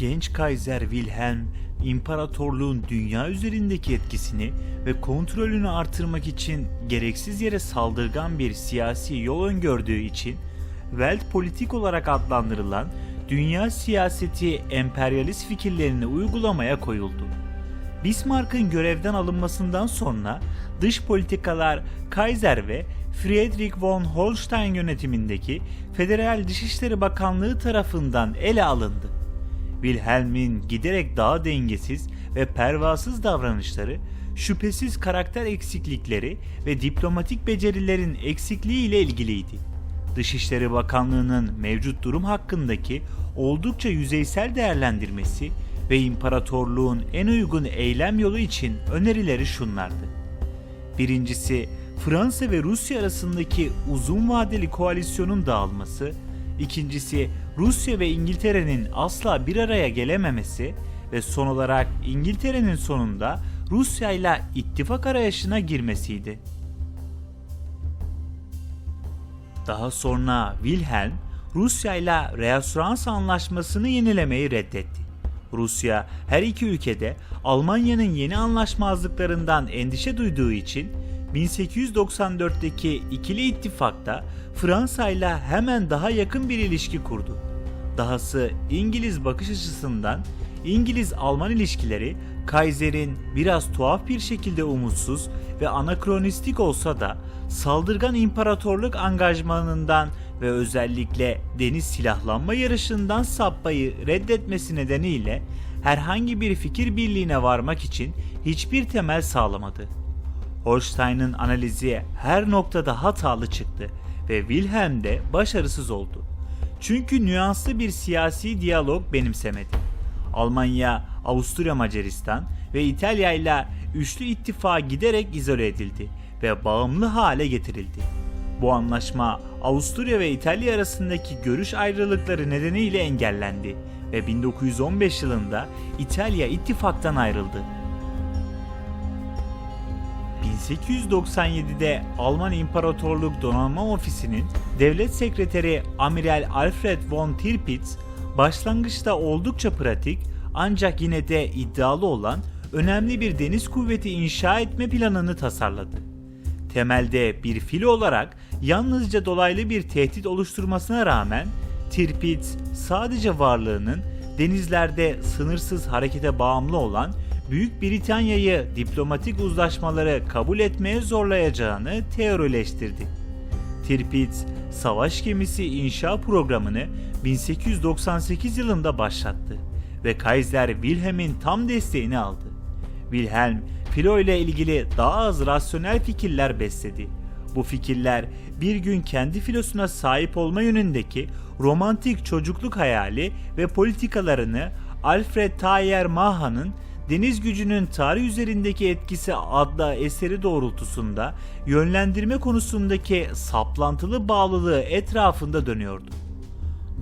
Genç Kaiser Wilhelm, imparatorluğun dünya üzerindeki etkisini ve kontrolünü artırmak için gereksiz yere saldırgan bir siyasi yol öngördüğü için Weltpolitik olarak adlandırılan dünya siyaseti emperyalist fikirlerini uygulamaya koyuldu. Bismarck'ın görevden alınmasından sonra dış politikalar Kaiser ve Friedrich von Holstein yönetimindeki Federal Dışişleri Bakanlığı tarafından ele alındı. Wilhelm'in giderek daha dengesiz ve pervasız davranışları, şüphesiz karakter eksiklikleri ve diplomatik becerilerin eksikliği ile ilgiliydi. Dışişleri Bakanlığı'nın mevcut durum hakkındaki oldukça yüzeysel değerlendirmesi ve imparatorluğun en uygun eylem yolu için önerileri şunlardı. Birincisi, Fransa ve Rusya arasındaki uzun vadeli koalisyonun dağılması, ikincisi Rusya ve İngiltere'nin asla bir araya gelememesi ve son olarak İngiltere'nin sonunda Rusya ile ittifak arayışına girmesiydi. Daha sonra Wilhelm Rusya ile reasürans anlaşmasını yenilemeyi reddetti. Rusya her iki ülkede Almanya'nın yeni anlaşmazlıklarından endişe duyduğu için 1894'teki ikili ittifakta Fransa ile hemen daha yakın bir ilişki kurdu. Dahası İngiliz bakış açısından İngiliz-Alman ilişkileri Kaiser'in biraz tuhaf bir şekilde umutsuz ve anakronistik olsa da saldırgan imparatorluk angajmanından ve özellikle deniz silahlanma yarışından sapmayı reddetmesi nedeniyle herhangi bir fikir birliğine varmak için hiçbir temel sağlamadı. Holstein'ın analizi her noktada hatalı çıktı ve Wilhelm de başarısız oldu. Çünkü nüanslı bir siyasi diyalog benimsemedi. Almanya, Avusturya Macaristan ve İtalya ile üçlü ittifağa giderek izole edildi ve bağımlı hale getirildi. Bu anlaşma Avusturya ve İtalya arasındaki görüş ayrılıkları nedeniyle engellendi ve 1915 yılında İtalya ittifaktan ayrıldı. 1897'de Alman İmparatorluk Donanma Ofisi'nin devlet sekreteri Amiral Alfred von Tirpitz başlangıçta oldukça pratik ancak yine de iddialı olan önemli bir deniz kuvveti inşa etme planını tasarladı. Temelde bir filo olarak yalnızca dolaylı bir tehdit oluşturmasına rağmen Tirpitz sadece varlığının denizlerde sınırsız harekete bağımlı olan Büyük Britanya'yı diplomatik uzlaşmaları kabul etmeye zorlayacağını teorileştirdi. Tirpitz, savaş gemisi inşa programını 1898 yılında başlattı ve Kaiser Wilhelm'in tam desteğini aldı. Wilhelm, filo ile ilgili daha az rasyonel fikirler besledi. Bu fikirler bir gün kendi filosuna sahip olma yönündeki romantik çocukluk hayali ve politikalarını Alfred Thayer Maha'nın Deniz Gücünün Tarih Üzerindeki Etkisi adlı eseri doğrultusunda yönlendirme konusundaki saplantılı bağlılığı etrafında dönüyordu.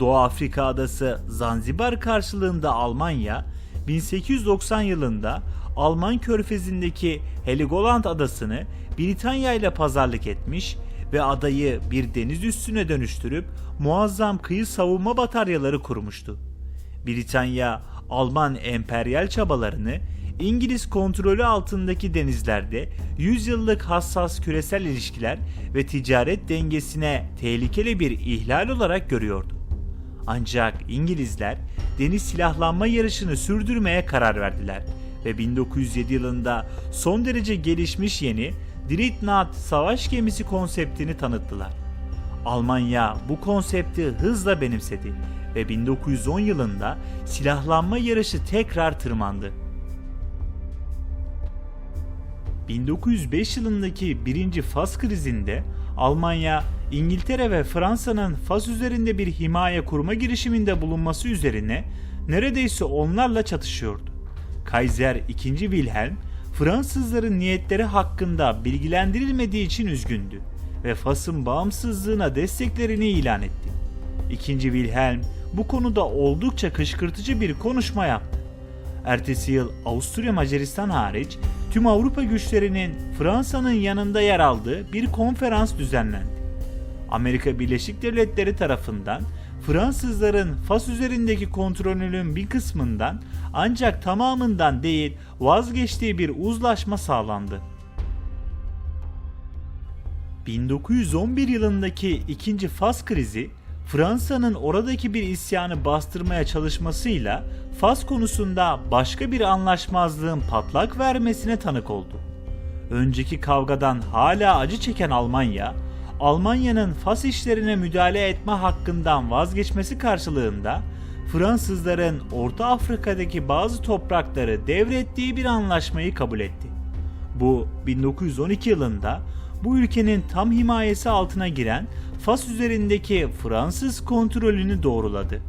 Doğu Afrika adası Zanzibar karşılığında Almanya, 1890 yılında Alman körfezindeki Heligoland adasını Britanya ile pazarlık etmiş ve adayı bir deniz üssüne dönüştürüp muazzam kıyı savunma bataryaları kurmuştu. Britanya, Alman emperyal çabalarını İngiliz kontrolü altındaki denizlerde 100 yıllık hassas küresel ilişkiler ve ticaret dengesine tehlikeli bir ihlal olarak görüyordu. Ancak İngilizler deniz silahlanma yarışını sürdürmeye karar verdiler ve 1907 yılında son derece gelişmiş yeni Dreadnought savaş gemisi konseptini tanıttılar. Almanya bu konsepti hızla benimsedi ve 1910 yılında silahlanma yarışı tekrar tırmandı. 1905 yılındaki birinci Fas krizinde Almanya, İngiltere ve Fransa'nın Fas üzerinde bir himaye kurma girişiminde bulunması üzerine neredeyse onlarla çatışıyordu. Kaiser II. Wilhelm, Fransızların niyetleri hakkında bilgilendirilmediği için üzgündü ve Fas'ın bağımsızlığına desteklerini ilan etti. II. Wilhelm bu konuda oldukça kışkırtıcı bir konuşma yaptı. Ertesi yıl Avusturya Macaristan hariç tüm Avrupa güçlerinin Fransa'nın yanında yer aldığı bir konferans düzenlendi. Amerika Birleşik Devletleri tarafından Fransızların Fas üzerindeki kontrolünün bir kısmından ancak tamamından değil vazgeçtiği bir uzlaşma sağlandı. 1911 yılındaki ikinci Fas krizi Fransa'nın oradaki bir isyanı bastırmaya çalışmasıyla Fas konusunda başka bir anlaşmazlığın patlak vermesine tanık oldu. Önceki kavgadan hala acı çeken Almanya, Almanya'nın Fas işlerine müdahale etme hakkından vazgeçmesi karşılığında Fransızların Orta Afrika'daki bazı toprakları devrettiği bir anlaşmayı kabul etti. Bu 1912 yılında bu ülkenin tam himayesi altına giren Fas üzerindeki Fransız kontrolünü doğruladı.